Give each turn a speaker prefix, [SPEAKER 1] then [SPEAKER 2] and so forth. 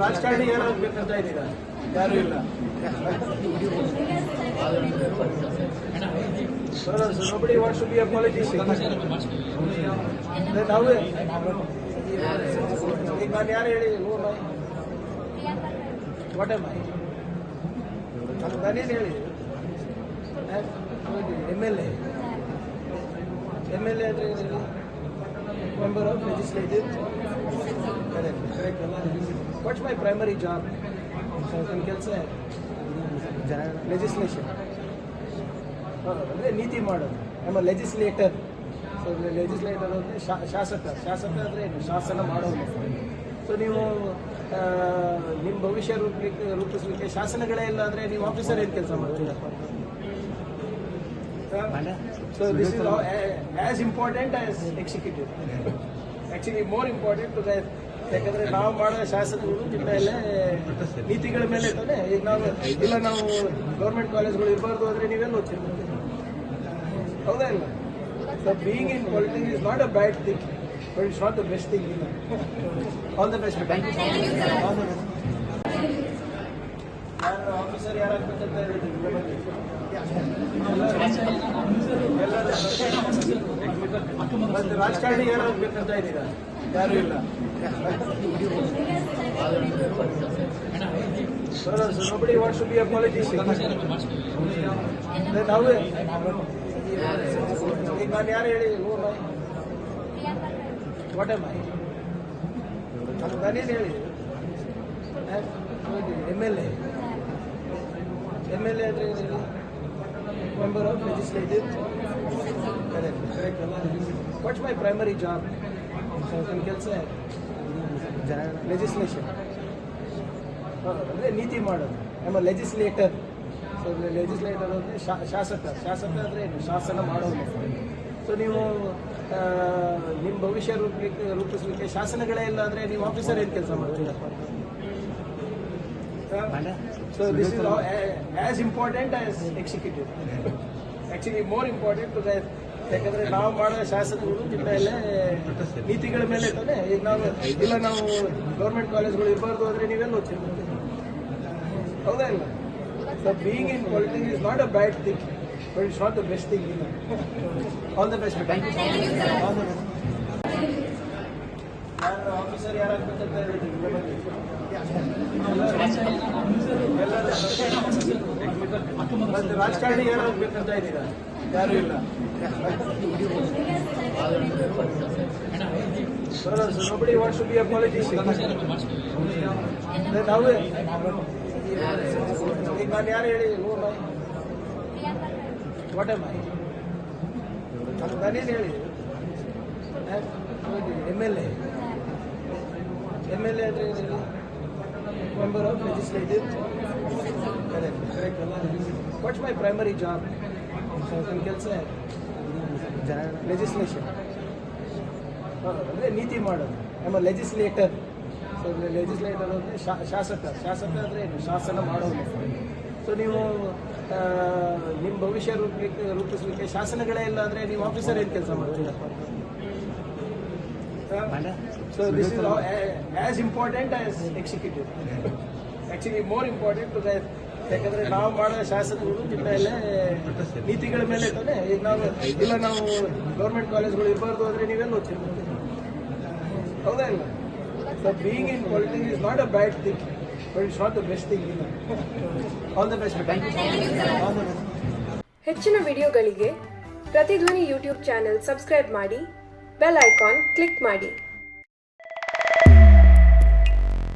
[SPEAKER 1] ರಾಜಕಾರಣಿ ಯಾರಾಗ್ಬೇಕಂತ ಇದ್ದೀರಾ ಯಾರು ಇಲ್ಲ? Nobody wants to be a politician ನಾವೇ. ಈಗ ನಾನು ಯಾರು ಹೇಳಿ ವಾಟ್ ಎಂ ಐ ನಾನೇನು ಹೇಳಿ MLA. M L A ಅಂದರೆ member of legislative correct correct ಅಲ್ಲ? ವಾಟ್ಸ್ ಮೈ ಪ್ರೈಮರಿ ಜಾಬ್ ನನ್ನ ಕೆಲಸ. ಲೆಜಿಸ್ಲೇಷನ್ ಅಂದರೆ ನೀತಿ ಮಾಡೋದು. ನಮ್ಮ ಲೆಜಿಸ್ಲೇಟರ್ ಸೊ ಲೆಜಿಸ್ಲೇಟರ್ ಅಂದರೆ ಶಾಸಕ. ಶಾಸಕ ಅಂದರೆ ಶಾಸನ ಮಾಡೋದು. ಸೊ ನೀವು ನಿಮ್ಮ ಭವಿಷ್ಯ ರೂಪಲಿಕ್ಕೆ ರೂಪಿಸಲಿಕ್ಕೆ ಶಾಸನಗಳೇ ಇಲ್ಲ ಅಂದರೆ ನೀವು ಆಫೀಸರ್ ಏನು ಕೆಲಸ ಮಾಡ್ತೀರಾ so this as important as executive. Actually actually more to that. ಯಾಕಂದ್ರೆ ನಾವು ಮಾಡೋ ಶಾಸನಗಳು ಮೇಲೆ ನೀತಿಗಳ ಮೇಲೆ ತಾನೆ ಈಗ ನಾವು ಇಲ್ಲ ನಾವು ಗೌರ್ಮೆಂಟ್ ಕಾಲೇಜ್ಗಳು ಇರಬಾರ್ದು ಅಂದ್ರೆ ನೀವೆಲ್ಲ ಓದ್ತೀರಿ ಹೌದಾ ಇಲ್ಲ? So being in politics is not a bad thing but it's not the best thing ಇಲ್ಲ all the best thank you the officer ಯಾರಾಗ್ಬೇಕಂತ ಹೇಳಿದ್ರು. ರಾಜಕಾರಣಿ ಯಾರಾಗ್ಬೇಕಂತ ಇದ್ದೀರಾ ಯಾರು ಇಲ್ಲ. Nobody what to be a politician ನಾವೇ. ಈಗ ನಾನು ಯಾರು ಹೇಳಿ ವಾಟ್ ಎಂ ಐ ನಾನೇನು ಹೇಳಿ? MLA. M L A ಅಂದರೆ ಮೆಂಬರ್ ಆಫ್ ಲೆಜಿಸ್ಲೇಟಿವ್ ಕರೆಕ್ಟ್ ಅಲ್ಲ ವಾಟ್ಸ್ ಮೈ ಪ್ರೈಮರಿ ಜಾಬ್ ನನ್ನ ಕೆಲಸ ಲೆಜಿಸ್ಲೇಷನ್ ಅಂದರೆ ನೀತಿ ಮಾಡೋದು. ನಮ್ಮ ಲೆಜಿಸ್ಲೇಟರ್ ಸೊ ಲೆಜಿಸ್ಲೇಟರ್ ಅಂದರೆ ಶಾಸಕ. ಶಾಸಕ ಅಂದರೆ ಏನು? ಶಾಸನ ಮಾಡೋದು. ಸೊ ನೀವು ನಿಮ್ಮ ಭವಿಷ್ಯ ರೂಪಲಿಕ್ಕೆ ರೂಪಿಸಲಿಕ್ಕೆ ಶಾಸನಗಳೇ ಇಲ್ಲ ಅಂದರೆ ನೀವು ಆಫೀಸರ್ ಏನು ಕೆಲಸ ಮಾಡ್ತೀರಾ so this is as important as executive. Actually more important because ಯಾಕಂದ್ರೆ ನಾವು ಮಾಡೋ ಶಾಸನಗಳು ಮೇಲೆ ನೀತಿಗಳ ಮೇಲೆ ತಾನೆ. ಈಗ ನಾವು ಇಲ್ಲ ನಾವು ಗೌರ್ಮೆಂಟ್ ಕಾಲೇಜ್ಗಳು ಇರಬಾರ್ದು ಅಂದ್ರೆ ನೀವೆಲ್ಲ ಓದ್ತೀರಿ ಹೌದಾ ಇಲ್ಲ? So being in politics is not a bad thing but it's not the best thing ಇಲ್ಲ all the best thank you all the best ಯಾರು ಆಫೀಸರ್ ಯಾರಾಗ್ಬೇಕಂತ ಹೇಳಿದ್ರು? ಮತ್ತೆ ರಾಜಕಾರಣಿ ಯಾರಾಗ್ಬೇಕಂತ ಇದ್ದೀರಾ ಯಾರು ಇಲ್ಲ nobody wants to be a politician ನಾವೇ ಈಗ ನಾನು ಯಾರು ಹೇಳಿ ಹೋ ಮೈ ವಾಟ್ ಎಂ ಐ ನಾನೇನು ಹೇಳಿ MLA M L A ಅಂದರೆ member of legislative correct correct ಅಲ್ಲ ವಾಟ್ಸ್ ಮೈ ಪ್ರೈಮರಿ ಜಾಬ್ ನನ್ನ ಕೆಲಸ ಲೆಜಿಸ್ಲೇಷನ್ ಅಂದರೆ ನೀತಿ ಮಾಡೋದು. ನಮ್ಮ ಲೆಜಿಸ್ಲೇಟರ್ ಸೊ ಲೆಜಿಸ್ಲೇಟರ್ ಅಂದರೆ ಶಾಸಕ. ಶಾಸಕ ಅಂದರೆ ಏನು? ಶಾಸನ ಮಾಡೋದು. ಸೊ ನೀವು ನಿಮ್ಮ ಭವಿಷ್ಯ ರೂಪಿಸಲಿಕ್ಕೆ ರೂಪಿಸಲಿಕ್ಕೆ ಶಾಸನಗಳೇ ಇಲ್ಲ ಅಂದರೆ ನೀವು ಆಫೀಸರ್ ಏನು ಕೆಲಸ ಮಾಡ್ತೀರಾ? So this is as important as executive actually more important to ಯಾಕಂದ್ರೆ ನಾವು ಮಾಡೋ ನಿಮ್ಮ ಮೇಲೆ ನೀತಿಗಳ ಮೇಲೆ ತಾನೆ ಈಗ ನಾವು ಇಲ್ಲ ನಾವು ಗೌರ್ಮೆಂಟ್ ಕಾಲೇಜ್ಗಳು ಇರಬಾರ್ದು ಅಂದ್ರೆ ನೀವೆಲ್ಲ ಓದ್ತೀರಿ ಹೌದಾ ಇಲ್ಲ? So being in politics is not a bad thing but it's not the best thing ಇಲ್ಲ all the best thank you all the best
[SPEAKER 2] ಹೆಚ್ಚಿನ ವಿಡಿಯೋಗಳಿಗೆ ಪ್ರತಿಧ್ವನಿ ಯೂಟ್ಯೂಬ್ ಚಾನೆಲ್ ಸಬ್ಸ್ಕ್ರೈಬ್ ಮಾಡಿ, ಬೆಲ್ ಐಕಾನ್ ಕ್ಲಿಕ್ ಮಾಡಿ.